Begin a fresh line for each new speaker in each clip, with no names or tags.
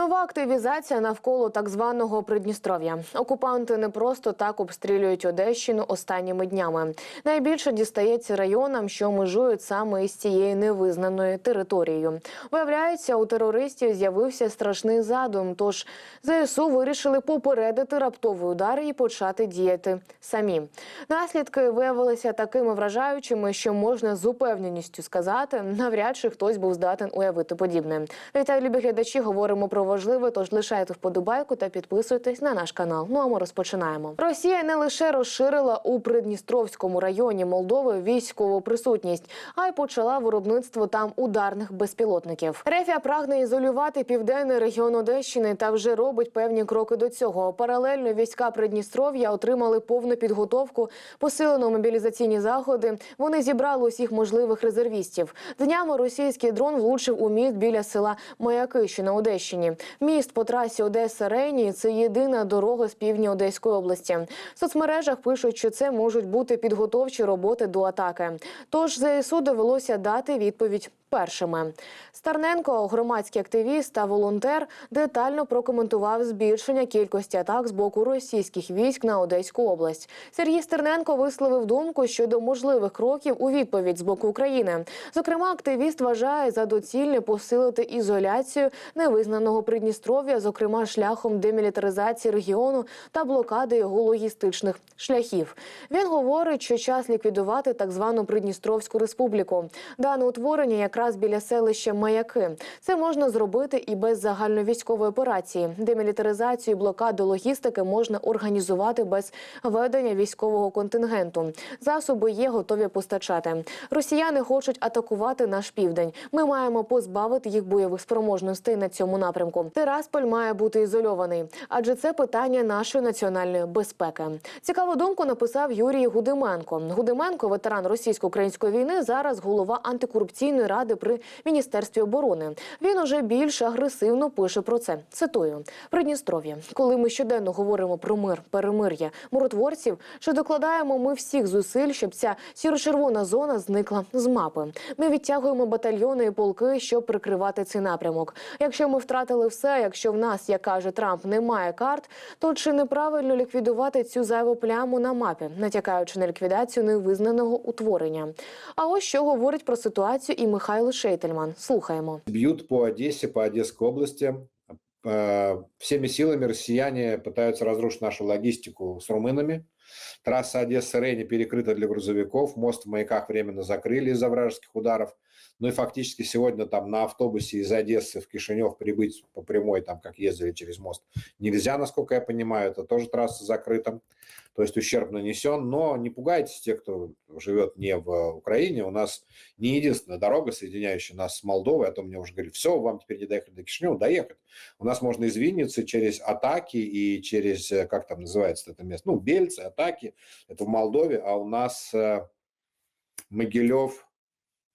Нова активізація навколо так званого Придністров'я. Окупанти не просто так обстрілюють Одещину останніми днями. Найбільше дістається районам, що межують саме із цією невизнаною територією. Виявляється, у терористів з'явився страшний задум. Тож ЗСУ вирішили попередити раптовий удар і почати діяти самі. Наслідки виявилися такими вражаючими, що можна з упевненістю сказати, навряд чи хтось був здатен уявити подібне. Вітаю, любі глядачі. Говоримо про важливе. Тож лишайте вподобайку та підписуйтесь на наш канал. Ну а ми розпочинаємо. Росія не лише розширила у Придністровському районі Молдови військову присутність, а й почала виробництво там ударних безпілотників. Рефія прагне ізолювати південний регіон Одещини та вже робить певні кроки до цього. Паралельно війська Придністров'я отримали повну підготовку, посилено мобілізаційні заходи. Вони зібрали усіх можливих резервістів. Днями російський дрон влучив у міст біля села Маяки, що на Одещині. Міст по трасі Одеса Рейні це єдина дорога з півдня Одеської області. В соцмережах пишуть, що це можуть бути підготовчі роботи до атаки. Тож ЗСУ довелося дати відповідь. Першими Старненко, громадський активіст та волонтер, детально прокоментував збільшення кількості атак з боку російських військ на Одеську область. Сергій Стерненко висловив думку щодо можливих кроків у відповідь з боку України. Зокрема, активіст вважає за доцільне посилити ізоляцію невизнаного Придністров'я, зокрема шляхом демілітаризації регіону та блокади його логістичних шляхів. Він говорить, що час ліквідувати так звану Придністровську республіку. Дане утворення якраз біля селища Маяки. Це можна зробити і без загальновійськової операції. Демілітаризацію і блокаду логістики можна організувати без ведення військового контингенту. Засоби є готові постачати. Росіяни хочуть атакувати наш південь. Ми маємо позбавити їх бойових спроможностей на цьому напрямку. Тирасполь має бути ізольований, адже це питання нашої національної безпеки. Цікаву думку написав Юрій Гудименко. Гудименко, ветеран російсько-української війни, зараз голова антикорупційної ради при міністерстві оборони. Він уже більш агресивно пише про це. Цитую Придністров'я. Коли ми щоденно говоримо про мир, перемир'я, миротворців, що докладаємо ми всіх зусиль, щоб ця сіро-червона зона зникла з мапи. Ми відтягуємо батальйони і полки, щоб прикривати цей напрямок. Якщо ми втратили все, якщо в нас, як каже Трамп, немає карт, то чи неправильно ліквідувати цю зайву пляму на мапі, натякаючи на ліквідацію невизнаного утворення? А ось що говорить про ситуацію і Михайло Шейтельман. Слухаємо.
Бьют по Одессе, по Одесской области. Э, Всеми силами россияне пытаются разрушить нашу логистику с румынами. Трасса Одесса-Рейни перекрыта для грузовиков. Мост в маяках временно закрыли из-за вражеских ударов. Ну и фактически сегодня там на автобусе из Одессы в Кишинев прибыть по прямой, там как ездили через мост, нельзя, насколько я понимаю. Это тоже трасса закрыта. То есть ущерб нанесен. Но не пугайтесь те, кто живет не в Украине. У нас не единственная дорога, соединяющая нас с Молдовой. А то мне уже говорили, все, вам теперь не доехать до Кишинева. Доехать. У нас можно из Винницы через Атаки и через, э, как там называется это место, ну, Бельцы, Атаки. Это в Молдове. А у нас э, Могилев,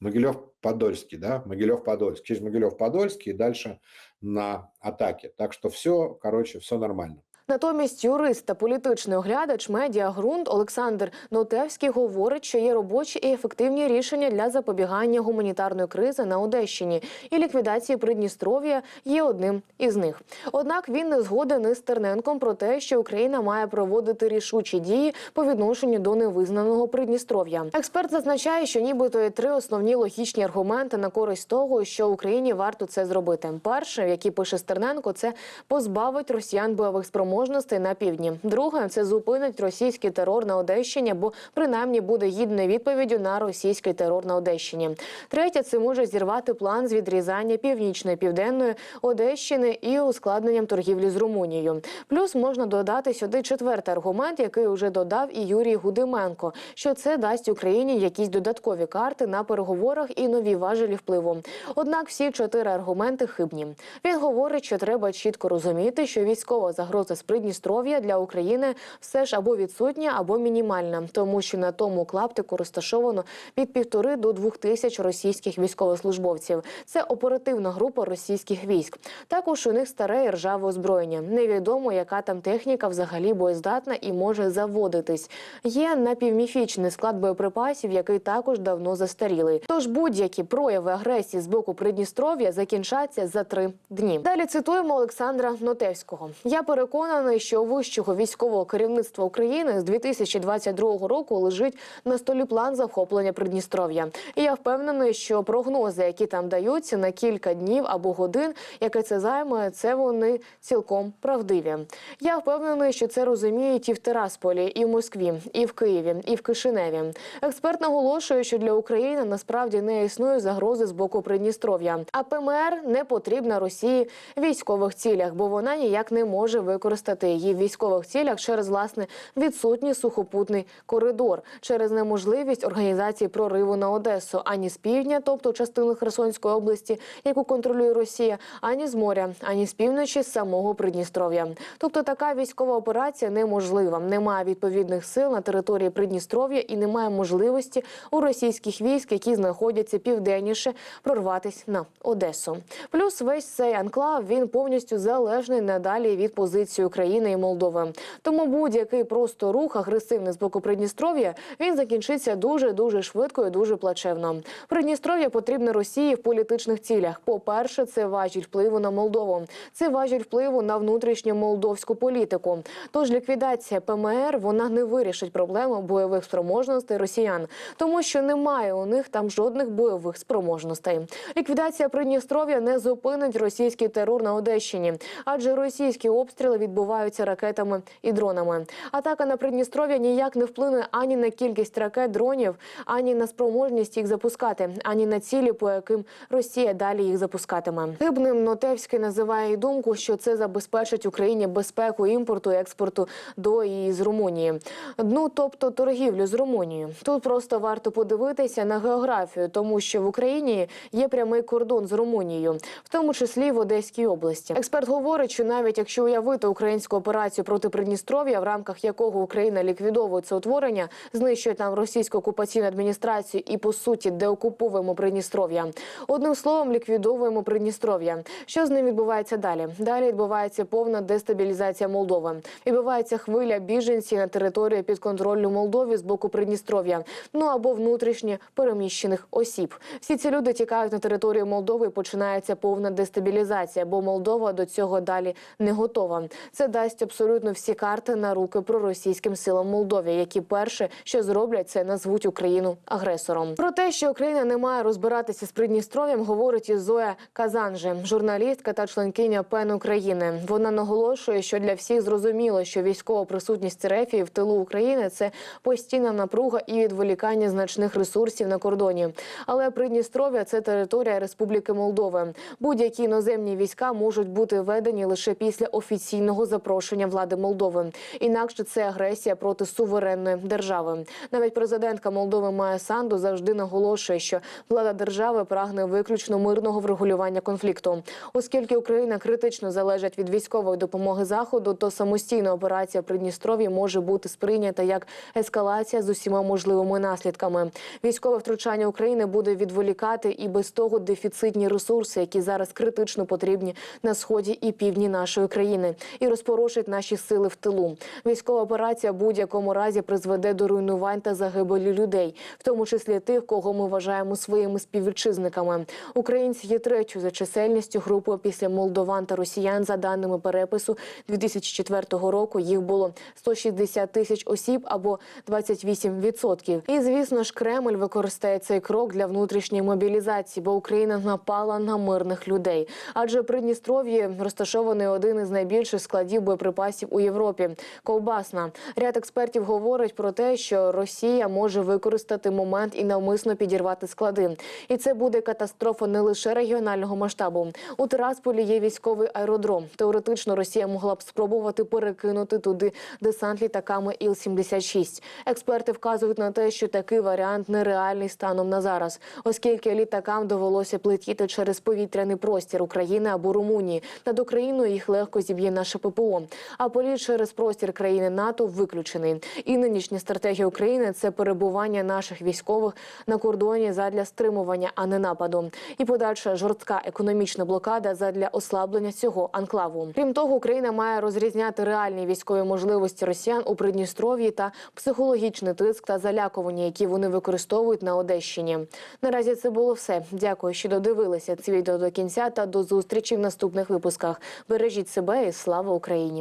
Могилев-Подольский, да, Могилев-Подольский, через Могилев-Подольский и дальше на атаке. Так что все, короче, все нормально.
Натомість юрист та політичний оглядач медіа ґрунт Олександр Нотевський говорить, що є робочі і ефективні рішення для запобігання гуманітарної кризи на Одещині, і ліквідації Придністров'я є одним із них. Однак він не згоден із Терненком про те, що Україна має проводити рішучі дії по відношенню до невизнаного Придністров'я. Експерт зазначає, що нібито є три основні логічні аргументи на користь того, що Україні варто це зробити. Перше, який пише Стерненко, це позбавить росіян бойових спроможностей на півдні. Друге, це зупинить російський терор на Одещині, або принаймні буде гідною відповіддю на російський терор на Одещині. Третє, це може зірвати план з відрізання північної південної Одещини і ускладненням торгівлі з Румунією. Плюс можна додати сюди четвертий аргумент, який вже додав і Юрій Гудименко, що це дасть Україні якісь додаткові карти на переговорах і нові важелі впливу. Однак всі чотири аргументи хибні. Він говорить, що треба чітко розуміти, що військова загроза з Придністров'я для України все ж або відсутня, або мінімальна, тому що на тому клаптику розташовано від півтори до двох тисяч російських військовослужбовців. Це оперативна група російських військ. Також у них старе і ржаве озброєння. Невідомо, яка там техніка взагалі боєздатна і може заводитись. Є напівміфічний склад боєприпасів, який також давно застарілий. Тож будь-які прояви агресії з боку Придністров'я закінчаться за три дні. Далі цитуємо Олександра Нотевського. Я переконаний, що вищого військового керівництва України з 2022 року лежить на столі план захоплення Придністров'я. І я впевнений, що прогнози, які там даються на кілька днів або годин, яке це займе, це вони цілком правдиві. Я впевнений, що це розуміють і в Тирасполі, і в Москві, і в Києві, і в Кишиневі. Експерт наголошує, що для України насправді не існує загрози з боку Придністров'я. А ПМР не потрібна Росії військових цілях, бо вона ніяк не може використати її в військових цілях через власне відсутній сухопутний коридор, через неможливість організації прориву на Одесу ані з півдня, тобто частину Херсонської області, яку контролює Росія, ані з моря, ані з півночі з самого Придністров'я. Тобто така військова операція неможлива. Немає відповідних сил на території Придністров'я і немає можливості у російських військ, які знаходяться південніше, прорватися на Одесу. Плюс весь цей анклав він повністю залежний надалі від позиції України і Молдови. Тому будь-який просто рух агресивний з боку Придністров'я він закінчиться дуже дуже швидко і дуже плачевно. Придністров'я потрібне Росії в політичних цілях. По перше, це важіль впливу на Молдову. Це важіль впливу на внутрішню молдовську політику. Тож ліквідація ПМР вона не вирішить проблему бойових спроможностей росіян, тому що немає у них там жодних бойових спроможностей. Ліквідація Придністров'я не зупинить російський терор на Одещині, адже російські обстріли відбуваються ракетами і дронами. Атака на Придністров'я ніяк не вплине ані на кількість ракет дронів, ані на спроможність їх запускати, ані на цілі, по яким Росія далі їх запускатиме. Хибним Нотевський називає і думку, що це забезпечить Україні безпеку імпорту і експорту до і з Румунії. Ну тобто торгівлю з Румунією. Тут просто варто подивитися на географію, тому що в Україні є прямий кордон з Румунією, в тому числі в Одеській області. Експерт говорить, що навіть якщо уявити українську операцію проти Придністров'я, в рамках якого Україна ліквідовує це утворення, знищує там російську окупаційну адміністрацію і по суті деокуповуємо Придністров'я. Одним словом, ліквідовуємо Придністров'я. Що з ним відбувається далі? Далі відбувається повна дестабілізація Молдови. Відбувається хвиля біженців на території підконтрольну Молдові з боку Придністров'я, ну або внутрішньо переміщених осіб. Всі ці люди тікають на територію Молдови. і Починається повна дестабілізація, бо Молдова до цього далі не готова. Це дасть абсолютно всі карти на руки проросійським силам Молдові, які перше, що зроблять, це назвуть Україну агресором. Про те, що Україна не має розбиратися з Придністров'ям, говорить і Зоя Казанже, журналістка та членкиня ПЕН України. Вона наголошує, що для всіх зрозуміло, що військова присутність РФ в тилу України це постійна напруга і відволікання значних ресурсів на кордоні. Але Придністров'я це територія Республіки Молдови. Будь-які іноземні війська можуть бути введені лише після офіційного запрошення влади Молдови. Інакше це агресія проти суверенної держави. Навіть президентка Молдови Майя Санду завжди наголошує, що влада держави прагне виключно мирного врегулювання конфлікту, оскільки Україна критично залежить від військової допомоги заходу, то самостійна операція Придністров'ї може бути сприйнята як ескалація з усіма можливими наслідками. Військове втручання України буде відволікати і без того дефіцитні ресурси, які зараз критично потрібні на сході і півдні нашої країни, і розпорошить наші сили в тилу. Військова операція в будь-якому разі призведе до руйнувань та загибелі людей, в тому числі тих, кого ми вважаємо своїми співвітчизниками. Українці є третьою за чисельністю групою після молдован та росіян. За даними перепису 2004 року, їх було 160 тисяч осіб або 28%. І звісно ж, Кремль використає цей крок для внутрішньої мобілізації, бо Україна напала на мирних людей. Адже Придністров'ї розташований один із найбільших складів боєприпасів у Європі ковбасна. Ряд експертів говорить про те, що Росія може використати момент і навмисно підірвати склади. І це буде катастрофа не лише регіонального масштабу. У Тирасполі є військовий аеродром. Теоретично Росія могла б спробувати перекинути туди десант літаками Іл-76. Експерти вказують на те, що такий варіант нереальний станом на зараз, оскільки літакам довелося плетіти через повітряний простір України або Румунії. Над Україною їх легко зіб'є наше ППО. ППО. А політ через простір країни НАТО виключений. І нинішня стратегія України це перебування наших військових на кордоні задля стримування, а не нападу. І подальша жорстка економічна блокада задля ослаблення цього анклаву. Крім того, Україна має розрізняти реальні військові можливості росіян у Придністров'ї та психологічний тиск та залякування, які вони використовують на Одещині. Наразі це було все. Дякую, що додивилися це відео до кінця та до зустрічі в наступних випусках. Бережіть себе і слава Україні!